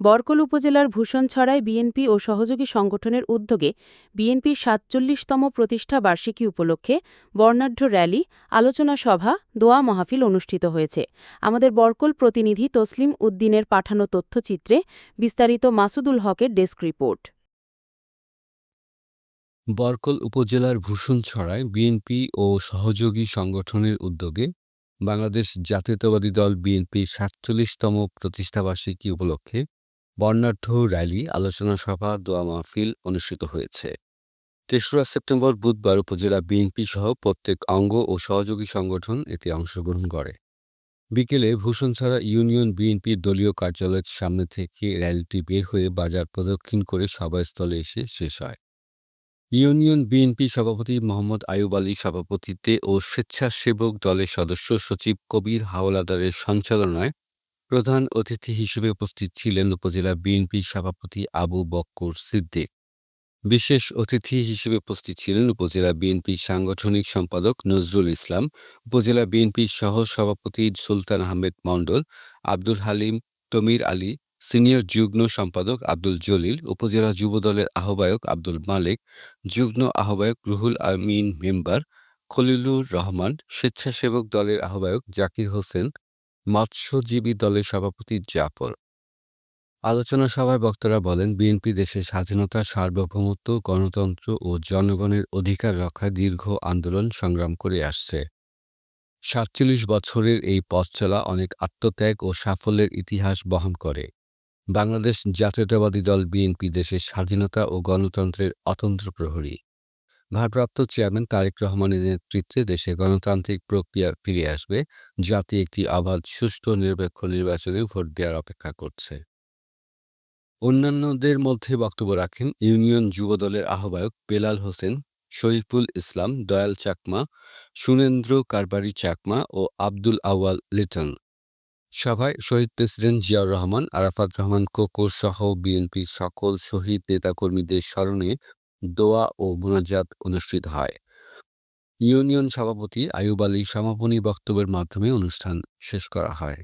বরকল উপজেলার ভূষণছড়ায় বিএনপি ও সহযোগী সংগঠনের উদ্যোগে বিএনপির সাতচল্লিশতম প্রতিষ্ঠা বার্ষিকী উপলক্ষে বর্ণাঢ্য র্যালি, আলোচনা সভা, দোয়া মাহফিল অনুষ্ঠিত হয়েছে। আমাদের বরকল প্রতিনিধি তসলিম উদ্দিনের পাঠানো তথ্যচিত্রে বিস্তারিত মাসুদুল হকের ডেস্ক রিপোর্ট। বরকল উপজেলার ভূষণছড়ায় বিএনপি ও সহযোগী সংগঠনের উদ্যোগে বাংলাদেশ জাতীয়তাবাদী দল বিএনপির সাতচল্লিশতম প্রতিষ্ঠাবার্ষিকী উপলক্ষে বর্ণাঢ্য র্যালি, আলোচনা সভা, দোয়া মাহফিল অনুষ্ঠিত হয়েছে। তেসরা সেপ্টেম্বর বুধবার উপজেলা বিএনপি সহ প্রত্যেক অঙ্গ ও সহযোগী সংগঠন এতে অংশগ্রহণ করে। বিকেলে ভূষণছড়া ইউনিয়ন বিএনপির দলীয় কার্যালয়ের সামনে থেকে র্যালিটি বের হয়ে বাজার প্রদক্ষিণ করে সভাস্থলে এসে শেষ হয়। ইউনিয়ন বিএনপি সভাপতি মোহাম্মদ আয়ুব আলী সভাপতিত্বে ও স্বেচ্ছাসেবক দলের সদস্য সচিব কবির হাওলাদারের সঞ্চালনায় প্রধান অতিথি হিসেবে উপস্থিত ছিলেন উপজেলা বিএনপি সভাপতি আবু বক্কর সিদ্দিক। বিশেষ অতিথি হিসেবে উপস্থিত ছিলেন উপজেলা বিএনপি সাংগঠনিক সম্পাদক নজরুল ইসলাম, উপজেলা বিএনপির সহ সভাপতি সুলতান আহমেদ মণ্ডল, আব্দুল হালিম তমির আলী, সিনিয়র যুগ্ম সম্পাদক আব্দুল জলিল, উপজেলা যুবদলের আহ্বায়ক আব্দুল মালিক, যুগ্ম আহ্বায়ক রুহুল আমিন মেম্বার খলিলুর রহমান, স্বেচ্ছাসেবক দলের আহ্বায়ক জাকির হোসেন মৎস্যজীবী দলের সভাপতি জাফর। আলোচনা সভায় বক্তারা বলেন, বিএনপি দেশের স্বাধীনতা, সার্বভৌমত্ব, গণতন্ত্র ও জনগণের অধিকার রক্ষায় দীর্ঘ আন্দোলন সংগ্রাম করে আসছে। সাতচল্লিশ বছরের এই পথ চলা অনেক আত্মত্যাগ ও সাফল্যের ইতিহাস বহন করে। বাংলাদেশ জাতীয়তাবাদী দল বিএনপি দেশের স্বাধীনতা ও গণতন্ত্রের অতন্ত্র প্রহরী। ভারপ্রাপ্ত চেয়ারম্যান তারেক রহমানের নেতৃত্বে দেশে গণতান্ত্রিক প্রক্রিয়া ফিরে আসবে জাতি একটি অবাধ সুষ্ঠু, নিরপেক্ষ নির্বাচনে ভোট দেওয়ার অপেক্ষা করছে। অন্যান্যদের মধ্যে বক্তব্য রাখেন ইউনিয়ন যুবদলের আহ্বায়ক বেলাল হোসেন শরীফুল ইসলাম, দয়াল চাকমা, সুনেন্দ্র কারবারি চাকমা ও আব্দুল আওয়াল লিটন। সভায় শহীদ প্রেসিডেন্ট জিয়াউর রহমান, আরাফাত রহমান কোকর সহ বিএনপির সকল শহীদ নেতাকর্মীদের স্মরণে দোয়া ও মোনাজাত অনুষ্ঠিত হয়। ইউনিয়ন সভাপতি আয়ুব আলী সমাপনী বক্তব্যের মাধ্যমে অনুষ্ঠান শেষ করা হয়।